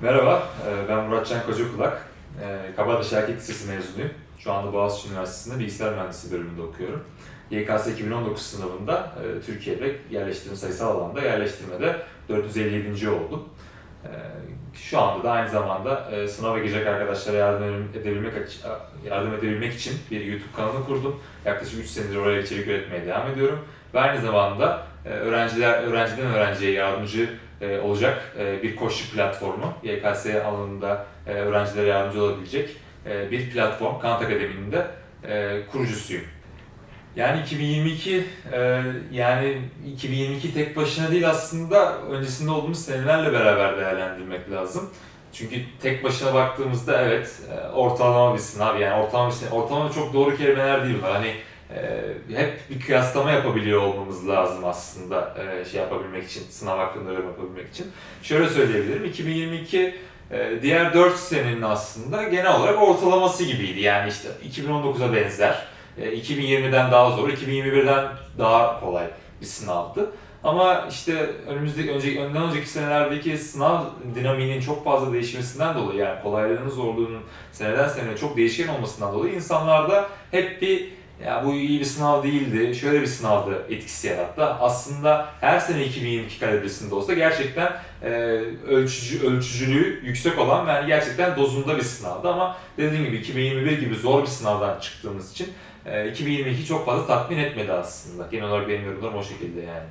Merhaba, e, ben Muratcan Kocakulak. E, Kabataş Erkek Lisesi mezunuyum. Şu anda Boğaziçi Üniversitesi'nde bilgisayar mühendisliği bölümünde okuyorum. YKS 2019 sınavında e, Türkiye'de yerleştirme sayısal alanda yerleştirmede 457. oldum. Şu anda da aynı zamanda sınava girecek arkadaşlara yardım edebilmek, yardım edebilmek için bir YouTube kanalı kurdum. Yaklaşık 3 senedir oraya içerik üretmeye devam ediyorum. Ve aynı zamanda öğrenciler öğrenciden öğrenciye yardımcı e, olacak e, bir koşu platformu. YKS alanında e, öğrencilere yardımcı olabilecek e, bir platform. Kant Akademi'nin de e, kurucusuyum. Yani 2022 e, yani 2022 tek başına değil aslında öncesinde olduğumuz senelerle beraber değerlendirmek lazım. Çünkü tek başına baktığımızda evet e, ortalama bir sınav yani ortalama bir sınav, ortalama çok doğru kelimeler değil. Hani e, hep bir kıyaslama yapabiliyor olmamız lazım aslında e, şey yapabilmek için, sınav hakkında yorum yapabilmek için. Şöyle söyleyebilirim, 2022 e, diğer 4 senenin aslında genel olarak ortalaması gibiydi. Yani işte 2019'a benzer, e, 2020'den daha zor, 2021'den daha kolay bir sınavdı. Ama işte önümüzdeki önceki önden önceki senelerdeki sınav dinamiğinin çok fazla değişmesinden dolayı yani kolaylığının zorluğunun seneden seneye çok değişken olmasından dolayı insanlarda hep bir ya bu iyi bir sınav değildi, şöyle bir sınavdı etkisi yarattı. Aslında her sene 2022 kalibresinde olsa gerçekten e, ölçücü, ölçücülüğü yüksek olan yani gerçekten dozunda bir sınavdı ama dediğim gibi 2021 gibi zor bir sınavdan çıktığımız için e, 2022 çok fazla tatmin etmedi aslında. Genel olarak benim yorumlarım o şekilde yani.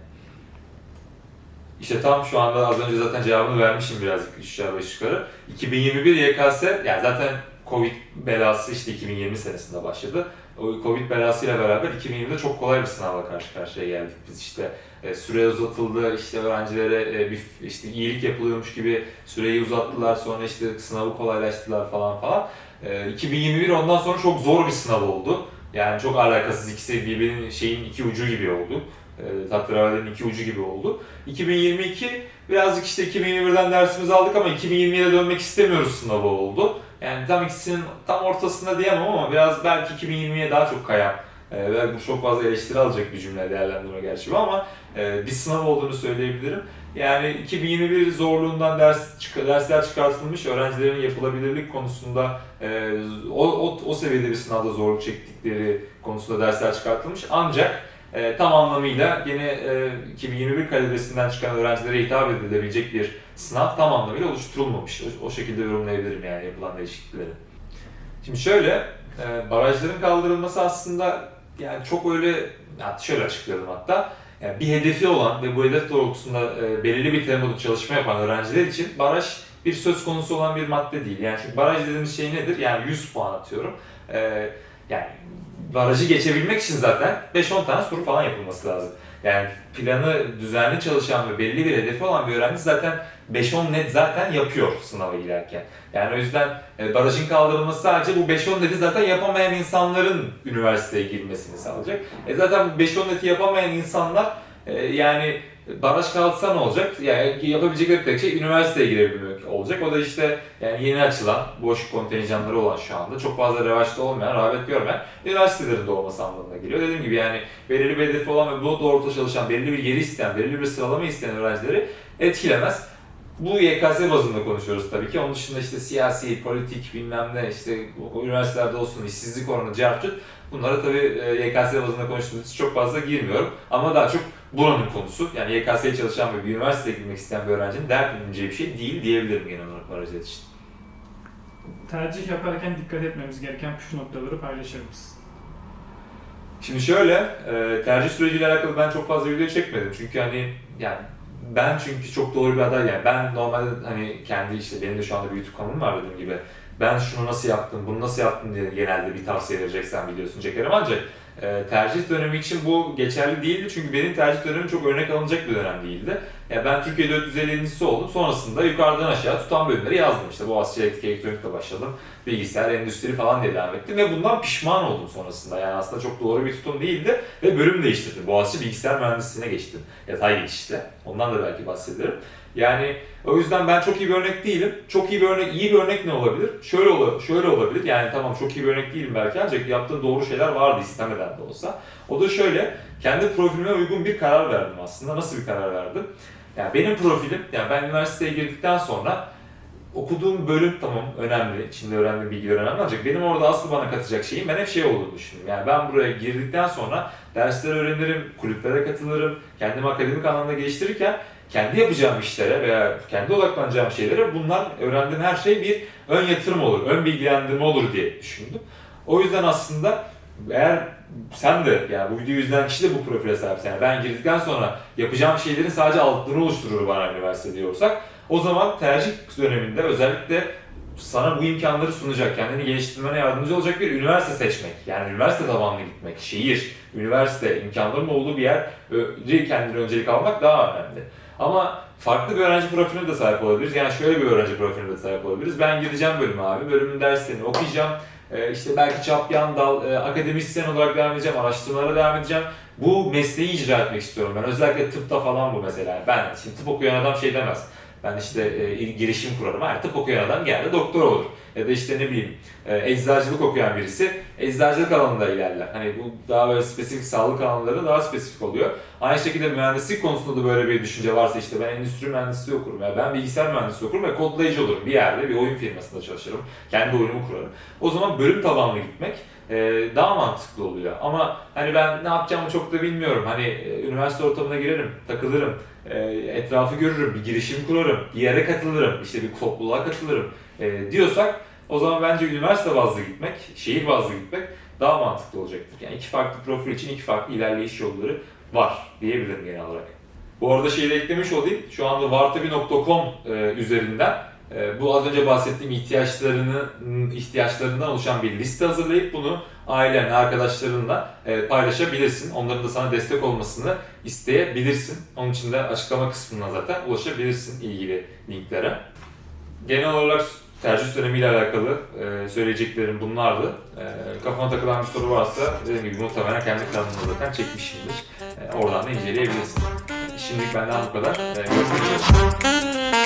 İşte tam şu anda az önce zaten cevabını vermişim birazcık 3 aşağı 5 yukarı. 2021 YKS yani zaten Covid belası işte 2020 senesinde başladı. O Covid belasıyla beraber 2020'de çok kolay bir sınavla karşı karşıya geldik biz işte. E, süre uzatıldı, işte öğrencilere e, bir işte iyilik yapılıyormuş gibi süreyi uzattılar, sonra işte sınavı kolaylaştırdılar falan falan. E, 2021 ondan sonra çok zor bir sınav oldu. Yani çok alakasız ikisi birbirinin şeyin iki ucu gibi oldu. E, iki ucu gibi oldu. 2022 birazcık işte 2021'den dersimizi aldık ama 2020'ye dönmek istemiyoruz sınavı oldu. Yani tam ikisinin tam ortasında diyemem ama biraz belki 2020'ye daha çok kayan e, ve bu çok fazla eleştiri alacak bir cümle değerlendirme gerçi bu ama e, bir sınav olduğunu söyleyebilirim. Yani 2021 zorluğundan ders dersler çıkartılmış, öğrencilerin yapılabilirlik konusunda e, o, o, o seviyede bir sınavda zorluk çektikleri konusunda dersler çıkartılmış. Ancak e, tam anlamıyla yine e, 2021 kalibresinden çıkan öğrencilere hitap edilebilecek bir sınav tam anlamıyla oluşturulmamış. O, o şekilde yorumlayabilirim yani yapılan değişiklikleri. Şimdi şöyle, e, barajların kaldırılması aslında yani çok öyle, ya şöyle açıklayalım hatta. Yani bir hedefi olan ve bu hedef doğrultusunda e, belirli bir tempoda çalışma yapan öğrenciler için baraj bir söz konusu olan bir madde değil. Yani çünkü baraj dediğimiz şey nedir? Yani 100 puan atıyorum. E, yani barajı geçebilmek için zaten 5-10 tane soru falan yapılması lazım. Yani planı düzenli çalışan ve belli bir hedefi olan bir öğrenci zaten 5-10 net zaten yapıyor sınava girerken. Yani o yüzden e, barajın kaldırılması sadece bu 5-10 neti zaten yapamayan insanların üniversiteye girmesini sağlayacak. E zaten bu 5-10 neti yapamayan insanlar e, yani baraj kalksa ne olacak? Yani yapabilecekleri tek şey üniversiteye girebilmek olacak. O da işte yani yeni açılan, boş kontenjanları olan şu anda çok fazla revaçta olmayan, rağbet görmeyen üniversitelerin doğması anlamına geliyor. Dediğim gibi yani belirli bir hedefi olan ve bu doğrultuda çalışan, belirli bir yeri isteyen, belirli bir sıralama isteyen öğrencileri etkilemez. Bu YKS bazında konuşuyoruz tabii ki. Onun dışında işte siyasi, politik bilmem ne işte üniversitelerde olsun işsizlik oranı, cartçut bunlara tabii e, YKS bazında konuştuğumuz için çok fazla girmiyorum. Ama daha çok buranın konusu. Yani YKS'ye çalışan ve bir üniversiteye girmek isteyen bir öğrencinin dert edineceği bir şey değil diyebilirim genel olarak barajlar için. Tercih yaparken dikkat etmemiz gereken püf noktaları paylaşır mısın? Şimdi şöyle, e, tercih süreciyle alakalı ben çok fazla video çekmedim. Çünkü hani yani ben çünkü çok doğru bir aday yani ben normalde hani kendi işte benim de şu anda bir YouTube kanalım var dediğim gibi ben şunu nasıl yaptım, bunu nasıl yaptım diye genelde bir tavsiye vereceksen videosunu çekerim ancak e, tercih dönemi için bu geçerli değildi çünkü benim tercih dönemim çok örnek alınacak bir dönem değildi. Yani ben Türkiye 450'lisi oldum. Sonrasında yukarıdan aşağı tutan bölümleri yazdım. İşte Boğaziçi Elektrik Elektronik'le başladım. Bilgisayar, endüstri falan diye devam ettim ve bundan pişman oldum sonrasında. Yani aslında çok doğru bir tutum değildi ve bölüm değiştirdim. Boğaziçi Bilgisayar Mühendisliğine geçtim. Yatay geçişle. Ondan da belki bahsederim. Yani o yüzden ben çok iyi bir örnek değilim. Çok iyi bir örnek, iyi bir örnek ne olabilir? Şöyle ola, şöyle olabilir. Yani tamam çok iyi bir örnek değilim belki ancak yaptığım doğru şeyler vardı istemeden de olsa. O da şöyle, kendi profilime uygun bir karar verdim aslında. Nasıl bir karar verdim? Yani benim profilim, yani ben üniversiteye girdikten sonra okuduğum bölüm tamam önemli, içinde öğrendiğim bilgiler önemli ancak benim orada asıl bana katacak şeyin ben hep şey olduğunu düşündüm. Yani ben buraya girdikten sonra dersler öğrenirim, kulüplere katılırım, kendimi akademik anlamda geliştirirken kendi yapacağım işlere veya kendi odaklanacağım şeylere bunlar öğrendiğim her şey bir ön yatırım olur, ön bilgilendirme olur diye düşündüm. O yüzden aslında eğer sen de yani bu videoyu izleyen kişi de bu profile sahipsen yani ben girdikten sonra yapacağım şeylerin sadece altını oluşturur bana üniversite diyorsak o zaman tercih döneminde özellikle sana bu imkanları sunacak, kendini geliştirmene yardımcı olacak bir üniversite seçmek. Yani üniversite tabanlı gitmek, şehir, üniversite imkanlarının olduğu bir yer kendine öncelik almak daha önemli. Ama farklı bir öğrenci profiline de sahip olabiliriz. Yani şöyle bir öğrenci profiline de sahip olabiliriz. Ben gideceğim bölüme abi, bölümün derslerini okuyacağım. Ee, işte belki çap yan dal, e, akademisyen olarak devam edeceğim, araştırmalara devam edeceğim. Bu mesleği icra etmek istiyorum ben. Özellikle tıpta falan bu mesela. Ben şimdi tıp okuyan adam şey demez. Ben işte e, girişim kurarım. Hayır tıp okuyan adam geldi doktor olur. Ya da işte ne bileyim e, eczacılık okuyan birisi eczacılık alanında ilerler. Hani bu daha böyle spesifik sağlık alanları daha spesifik oluyor. Aynı şekilde mühendislik konusunda da böyle bir düşünce varsa işte ben endüstri mühendisliği okurum ya ben bilgisayar mühendisliği okurum ve kodlayıcı olurum. Bir yerde bir oyun firmasında çalışırım. Kendi oyunumu kurarım. O zaman bölüm tabanlı gitmek e, daha mantıklı oluyor. Ama hani ben ne yapacağımı çok da bilmiyorum. Hani e, üniversite ortamına girerim, takılırım, e, etrafı görürüm, bir girişim kurarım, bir yere katılırım, işte bir topluluğa katılırım e, diyorsak o zaman bence üniversite bazlı gitmek, şehir bazlı gitmek daha mantıklı olacaktır. Yani iki farklı profil için iki farklı ilerleyiş yolları var diyebilirim genel olarak. Bu arada şeyi de eklemiş olayım. Şu anda vartabi.com e, üzerinden bu az önce bahsettiğim ihtiyaçlarını ihtiyaçlarından oluşan bir liste hazırlayıp bunu ailenle, arkadaşlarınla e, paylaşabilirsin. Onların da sana destek olmasını isteyebilirsin. Onun için de açıklama kısmına zaten ulaşabilirsin ilgili linklere. Genel olarak tercih dönemiyle alakalı e, söyleyeceklerim bunlardı. E, kafana takılan bir soru varsa dediğim gibi muhtemelen kendi kanalımda zaten çekmişimdir. Oradan da inceleyebilirsin. Şimdilik benden bu kadar. Görüşmek üzere.